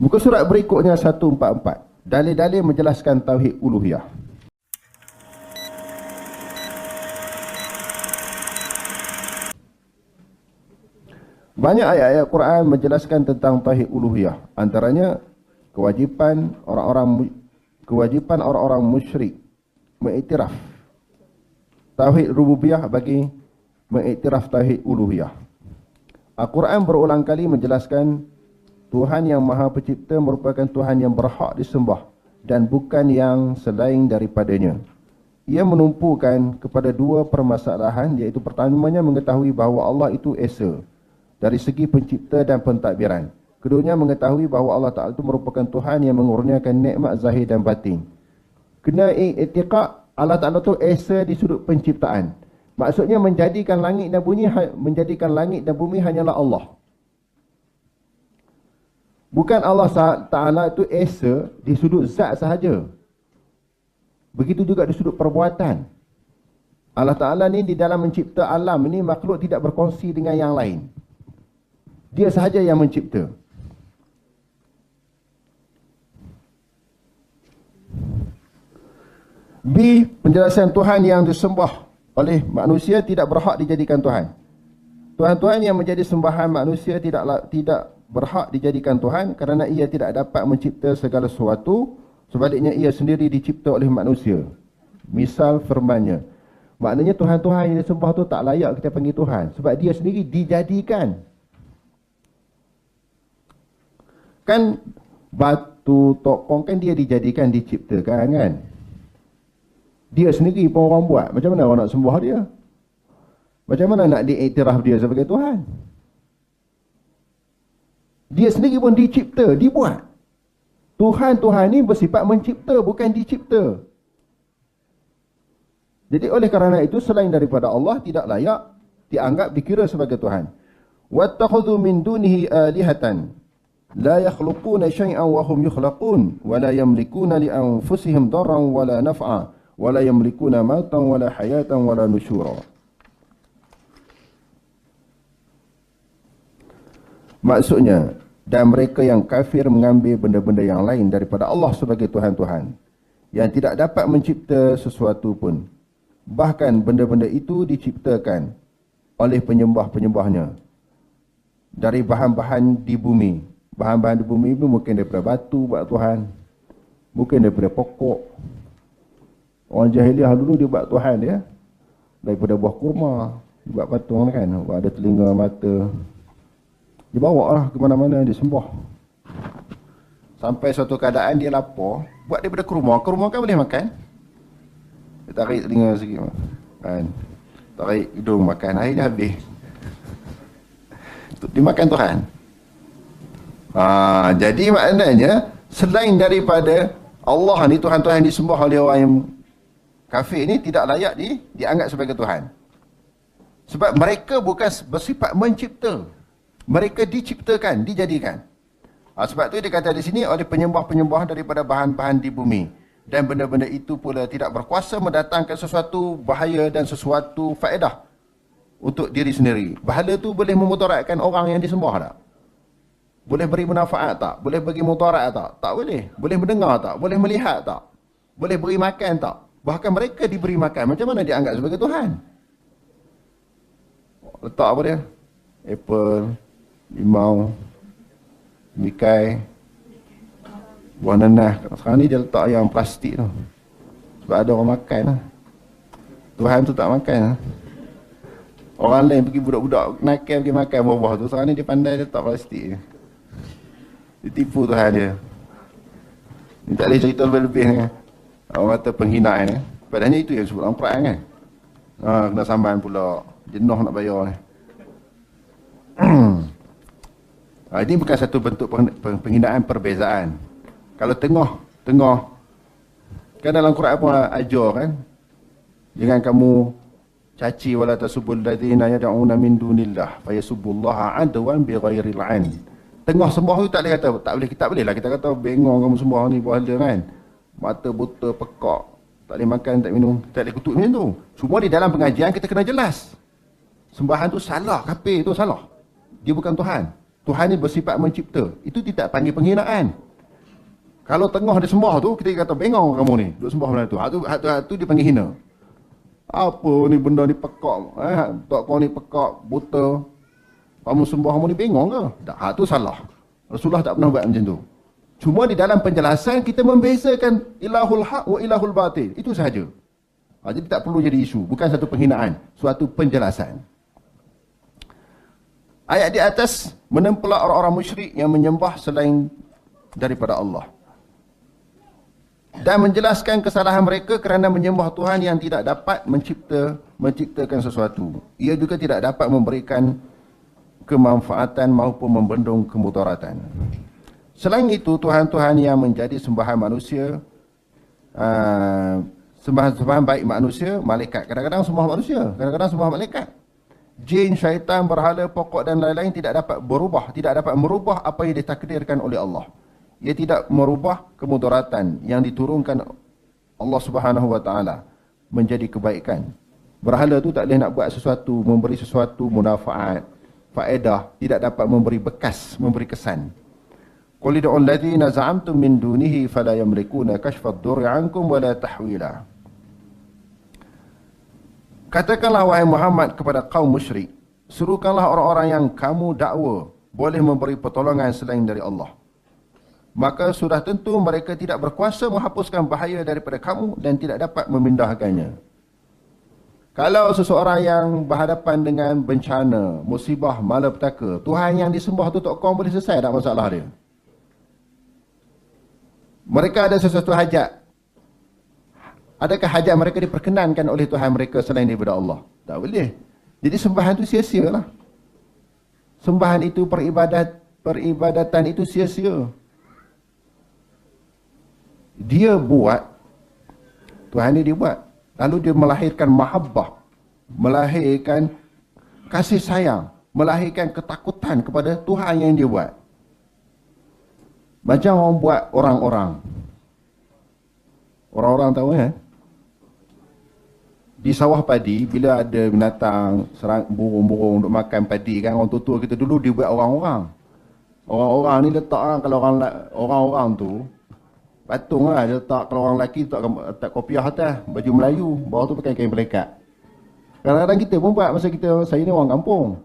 Muka surat berikutnya 144. Dalil-dalil menjelaskan tauhid uluhiyah. Banyak ayat-ayat Quran menjelaskan tentang tauhid uluhiyah. Antaranya kewajipan orang-orang kewajipan orang-orang musyrik mengiktiraf tauhid rububiyah bagi mengiktiraf tauhid uluhiyah. Al-Quran berulang kali menjelaskan Tuhan yang Maha Pencipta merupakan Tuhan yang berhak disembah dan bukan yang selain daripadanya. Ia menumpukan kepada dua permasalahan iaitu pertamanya mengetahui bahawa Allah itu Esa dari segi pencipta dan pentadbiran. Keduanya mengetahui bahawa Allah Ta'ala itu merupakan Tuhan yang mengurniakan nikmat zahir dan batin. Kena i'tiqad Allah Ta'ala itu Esa di sudut penciptaan. Maksudnya menjadikan langit dan bumi menjadikan langit dan bumi hanyalah Allah. Bukan Allah Ta'ala itu Esa di sudut zat sahaja. Begitu juga di sudut perbuatan. Allah Ta'ala ni di dalam mencipta alam ini makhluk tidak berkongsi dengan yang lain. Dia sahaja yang mencipta. B. Penjelasan Tuhan yang disembah oleh manusia tidak berhak dijadikan Tuhan. Tuhan-Tuhan yang menjadi sembahan manusia tidak tidak berhak dijadikan Tuhan kerana ia tidak dapat mencipta segala sesuatu sebaliknya ia sendiri dicipta oleh manusia. Misal firmannya. Maknanya Tuhan-Tuhan yang disembah tu tak layak kita panggil Tuhan sebab dia sendiri dijadikan. Kan batu tokong kan dia dijadikan diciptakan kan? Dia sendiri pun orang buat. Macam mana orang nak sembah dia? Macam mana nak diiktiraf dia sebagai Tuhan? Dia sendiri pun dicipta, dibuat. Tuhan-Tuhan ini bersifat mencipta, bukan dicipta. Jadi oleh kerana itu selain daripada Allah tidak layak dianggap dikira sebagai Tuhan. Wattakhudhu min dunihi alihatan la yakhluquna shay'an wa hum yukhlaqun wa la yamlikuna li anfusihim darran wa la naf'a wa la yamlikuna mautan wa la hayatan wa la nushura. Maksudnya, dan mereka yang kafir mengambil benda-benda yang lain daripada Allah sebagai Tuhan-Tuhan yang tidak dapat mencipta sesuatu pun. Bahkan benda-benda itu diciptakan oleh penyembah-penyembahnya dari bahan-bahan di bumi. Bahan-bahan di bumi itu mungkin daripada batu buat Tuhan. Mungkin daripada pokok. Orang jahiliah dulu dia buat Tuhan dia. Daripada buah kurma. Dia buat patung kan. Ada telinga, mata. Dia bawa lah ke mana-mana dia sembah. Sampai suatu keadaan dia lapar. Buat daripada kurma. Kurma kan boleh makan. Dia tarik telinga sikit. Kan. Tarik hidung makan. Akhirnya habis. Dimakan Tuhan. Ha, jadi maknanya selain daripada Allah ni Tuhan-Tuhan yang disembah oleh orang yang kafir ni tidak layak di, dianggap sebagai Tuhan. Sebab mereka bukan bersifat mencipta. Mereka diciptakan, dijadikan. Ha, sebab tu dia kata di sini oleh penyembah-penyembah daripada bahan-bahan di bumi. Dan benda-benda itu pula tidak berkuasa mendatangkan sesuatu bahaya dan sesuatu faedah untuk diri sendiri. Bahala tu boleh memudaratkan orang yang disembah tak? Boleh beri manfaat tak? Boleh bagi mudarat tak? Tak boleh. Boleh mendengar tak? Boleh melihat tak? Boleh beri makan tak? Bahkan mereka diberi makan. Macam mana dianggap sebagai Tuhan? Letak apa dia? Apple, limau, mikai, buah nanah. Sekarang ni dia letak yang plastik tu. Sebab ada orang makan lah. Tuhan tu tak makan lah. Orang lain pergi budak-budak nakal pergi makan buah-buah tu. Sekarang ni dia pandai letak plastik. Dia tipu Tuhan dia. Ni tak boleh cerita lebih-lebih ni. Orang kata penghinaan ni. Padahal itu yang sebut perang kan. Ha, kena samban pula. Jenuh nak bayar ni. ha, ini bukan satu bentuk penghinaan perbezaan. Kalau tengah, tengah. Kan dalam Quran pun ajar kan. Jangan kamu caci wala tasubul ladzina yad'una min dunillah fayasubbullaha adwan bighairil 'an. Tengah sembah tu tak boleh kata tak boleh kita boleh lah kita kata bengong kamu sembah ni buahla kan. Mata buta pekak. Tak boleh makan, tak minum, tak boleh kutuk macam tu. Semua di dalam pengajian kita kena jelas. Sembahan tu salah, kafir tu salah. Dia bukan Tuhan. Tuhan ni bersifat mencipta. Itu tidak panggil penghinaan. Kalau tengah dia sembah tu, kita kata bengong kamu ni. Duk sembah benda tu. Hak tu, hak tu, hak tu dia panggil hina. Apa ni benda ni pekak. Eh, tak kau ni pekak, buta. Kamu sembah kamu ni bengong ke? Tak, hak tu salah. Rasulullah tak pernah buat macam tu. Cuma di dalam penjelasan kita membezakan ilahul haq wa ilahul batil. Itu sahaja. Ha, jadi tak perlu jadi isu. Bukan satu penghinaan. Suatu penjelasan. Ayat di atas menempelak orang-orang musyrik yang menyembah selain daripada Allah. Dan menjelaskan kesalahan mereka kerana menyembah Tuhan yang tidak dapat mencipta menciptakan sesuatu. Ia juga tidak dapat memberikan kemanfaatan maupun membendung kemudaratan. Selain itu, Tuhan-Tuhan yang menjadi sembahan manusia, uh, sembahan-sembahan baik manusia, malaikat. Kadang-kadang sembah manusia, kadang-kadang sembah malaikat. Jin, syaitan, berhala, pokok dan lain-lain tidak dapat berubah, tidak dapat merubah apa yang ditakdirkan oleh Allah. Ia tidak merubah kemudaratan yang diturunkan Allah Subhanahu wa taala menjadi kebaikan. Berhala tu tak boleh nak buat sesuatu, memberi sesuatu manfaat, faedah, tidak dapat memberi bekas, memberi kesan. Qul id'u alladhina za'amtum min dunihi fala yamlikuna kashfa ad-durri 'ankum wala tahwila. Katakanlah wahai Muhammad kepada kaum musyrik, serukanlah orang-orang yang kamu dakwa boleh memberi pertolongan selain dari Allah. Maka sudah tentu mereka tidak berkuasa menghapuskan bahaya daripada kamu dan tidak dapat memindahkannya. Kalau seseorang yang berhadapan dengan bencana, musibah, malapetaka, Tuhan yang disembah tu tak kau boleh selesai tak masalah dia. Mereka ada sesuatu hajat. Adakah hajat mereka diperkenankan oleh Tuhan mereka selain daripada Allah? Tak boleh. Jadi sembahan itu sia-sia lah. Sembahan itu peribadat, peribadatan itu sia-sia. Dia buat, Tuhan ini dia buat. Lalu dia melahirkan mahabbah. Melahirkan kasih sayang. Melahirkan ketakutan kepada Tuhan yang dia buat. Macam orang buat orang-orang. Orang-orang tahu ya? Di sawah padi, bila ada binatang, serang burung-burung untuk makan padi kan, orang tua-tua kita dulu dia buat orang-orang. Orang-orang ni letak kan, kalau orang orang-orang tu, patung lah, dia letak, kalau orang lelaki letak, letak kopiah atas, baju Melayu, bawah tu pakai kain pelekat. Kadang-kadang kita pun buat masa kita, saya ni orang kampung.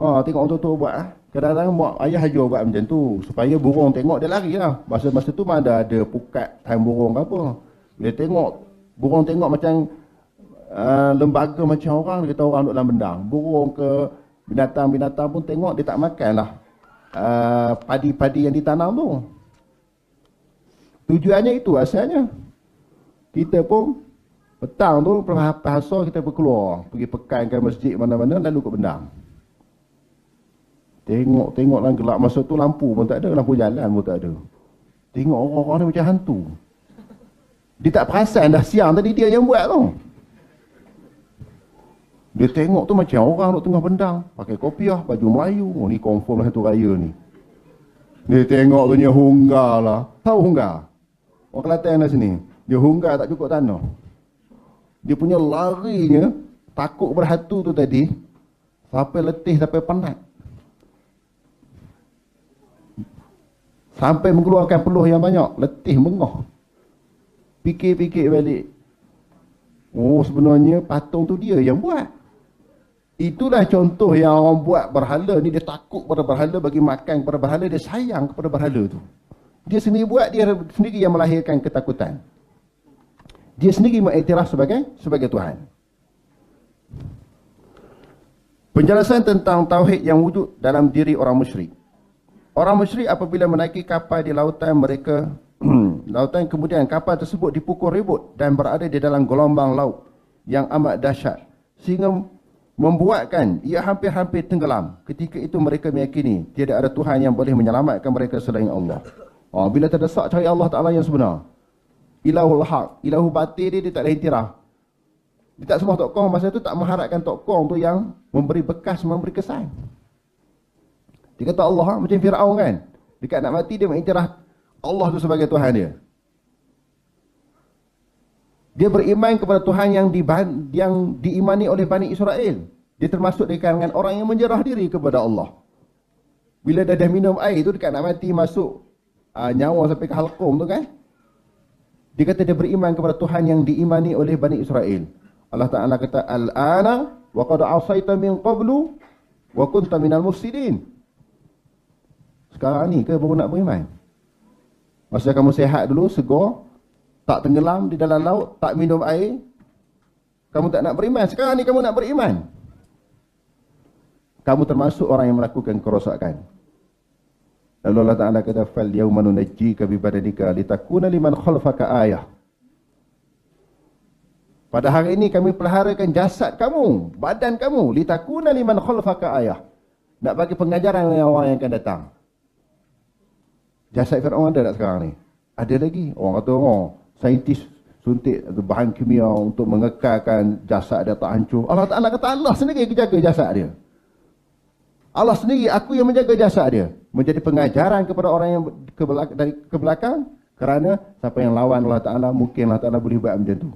Oh, tengok orang tua-tua buat lah. Kadang-kadang mak ayah ajar buat macam tu supaya burung tengok dia lari lah. Masa-masa tu mana ada ada pukat time burung ke apa. Dia tengok burung tengok macam uh, lembaga macam orang dia kata orang duduk dalam bendang. Burung ke binatang-binatang pun tengok dia tak makan lah uh, padi-padi yang ditanam tu. Tujuannya itu asalnya. Kita pun petang tu pernah pasal kita berkeluar pergi pekankan masjid mana-mana lalu ke bendang. Tengok-tengok lah gelap masa tu lampu pun tak ada, lampu jalan pun tak ada. Tengok orang-orang ni macam hantu. Dia tak perasan dah siang tadi dia yang buat tu. Dia tengok tu macam orang duduk tengah bendang. Pakai kopiah, baju Melayu. Oh ni confirm lah satu raya ni. Dia tengok tu dia hunggar lah. Tahu hunggar? Orang Kelantan dah sini. Dia hunggar tak cukup tanah. Dia punya larinya takut berhatu tu tadi. Sampai letih, sampai penat. Sampai mengeluarkan peluh yang banyak. Letih mengah. Fikir-fikir balik. Oh sebenarnya patung tu dia yang buat. Itulah contoh yang orang buat berhala ni. Dia takut pada berhala bagi makan kepada berhala. Dia sayang kepada berhala tu. Dia sendiri buat, dia sendiri yang melahirkan ketakutan. Dia sendiri mengiktiraf sebagai sebagai Tuhan. Penjelasan tentang tauhid yang wujud dalam diri orang musyrik. Orang musyrik apabila menaiki kapal di lautan mereka lautan kemudian kapal tersebut dipukul ribut dan berada di dalam gelombang laut yang amat dahsyat sehingga membuatkan ia hampir-hampir tenggelam. Ketika itu mereka meyakini tiada ada Tuhan yang boleh menyelamatkan mereka selain Allah. Oh, bila terdesak cari Allah Taala yang sebenar. Ilahul haq, ilahu batil dia, dia tak ada intirah. Dia tak semua tokong masa itu tak mengharapkan tokong tu yang memberi bekas, memberi kesan. Dia kata Allah macam Fir'aun kan. Dekat nak mati dia mengiktiraf Allah tu sebagai Tuhan dia. Dia beriman kepada Tuhan yang, di, yang diimani oleh Bani Israel. Dia termasuk di kalangan orang yang menjerah diri kepada Allah. Bila dah dah minum air tu dekat nak mati masuk uh, nyawa sampai ke halqum tu kan. Dia kata dia beriman kepada Tuhan yang diimani oleh Bani Israel. Allah Ta'ala kata, Al-ana wa qad asaita min qablu wa kunta minal mufsidin. Sekarang ni ke baru nak beriman? Masa kamu sehat dulu, segar, tak tenggelam di dalam laut, tak minum air, kamu tak nak beriman. Sekarang ni kamu nak beriman. Kamu termasuk orang yang melakukan kerosakan. Lalu Allah Ta'ala kata, Fal yawma nunajjika bi badanika litakuna liman khalfaka ayah. Pada hari ini kami peliharakan jasad kamu, badan kamu, litakuna liman khalfaka ayah. Nak bagi pengajaran yang orang yang akan datang. Jasad Fir'aun ada tak sekarang ni? Ada lagi. Orang kata, oh, saintis suntik bahan kimia untuk mengekalkan jasad dia tak hancur. Allah Ta'ala kata Allah sendiri yang jaga jasad dia. Allah sendiri, aku yang menjaga jasad dia. Menjadi pengajaran kepada orang yang ke belakang, dari ke belakang. Kerana siapa yang lawan Allah Ta'ala, mungkin Allah Ta'ala boleh buat macam tu.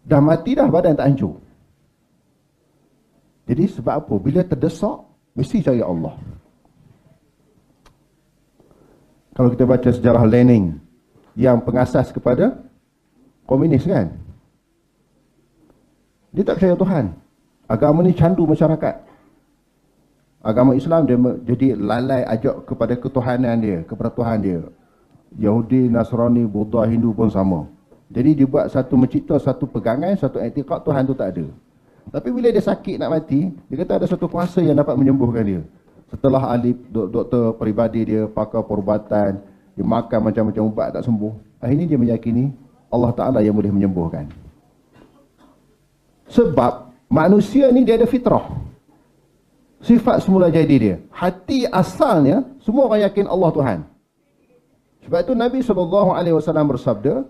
Dah mati dah, badan tak hancur. Jadi sebab apa? Bila terdesak, mesti cari Allah. Kalau kita baca sejarah Lenin yang pengasas kepada komunis kan? Dia tak percaya Tuhan. Agama ni candu masyarakat agama Islam dia jadi lalai ajak kepada ketuhanan dia, kepada Tuhan dia. Yahudi, Nasrani, Buddha, Hindu pun sama. Jadi dia buat satu mencipta satu pegangan, satu etikad Tuhan tu tak ada. Tapi bila dia sakit nak mati, dia kata ada satu kuasa yang dapat menyembuhkan dia. Setelah ahli doktor peribadi dia, pakar perubatan, dia makan macam-macam ubat tak sembuh. Akhirnya dia meyakini Allah Ta'ala yang boleh menyembuhkan. Sebab manusia ni dia ada fitrah. Sifat semula jadi dia. Hati asalnya, semua orang yakin Allah Tuhan. Sebab itu Nabi SAW bersabda,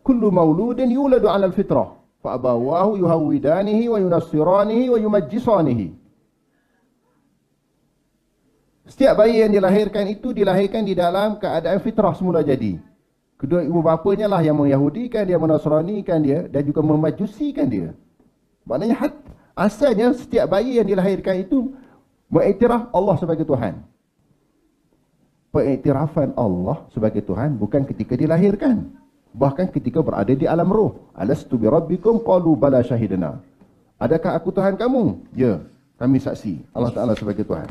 Kullu mauludin yuladu ala fitrah. Fa'abawahu yuhawidanihi wa yunassiranihi wa yumajjisanihi. Setiap bayi yang dilahirkan itu dilahirkan di dalam keadaan fitrah semula jadi. Kedua ibu bapanya lah yang mengyahudikan dia, menasranikan dia dan juga memajusikan dia. Maknanya hati, Asalnya setiap bayi yang dilahirkan itu mengiktiraf Allah sebagai Tuhan. Pengiktirafan Allah sebagai Tuhan bukan ketika dilahirkan. Bahkan ketika berada di alam roh. Alastu bi rabbikum qalu bala syahidna. Adakah aku Tuhan kamu? Ya, kami saksi Allah Taala sebagai Tuhan.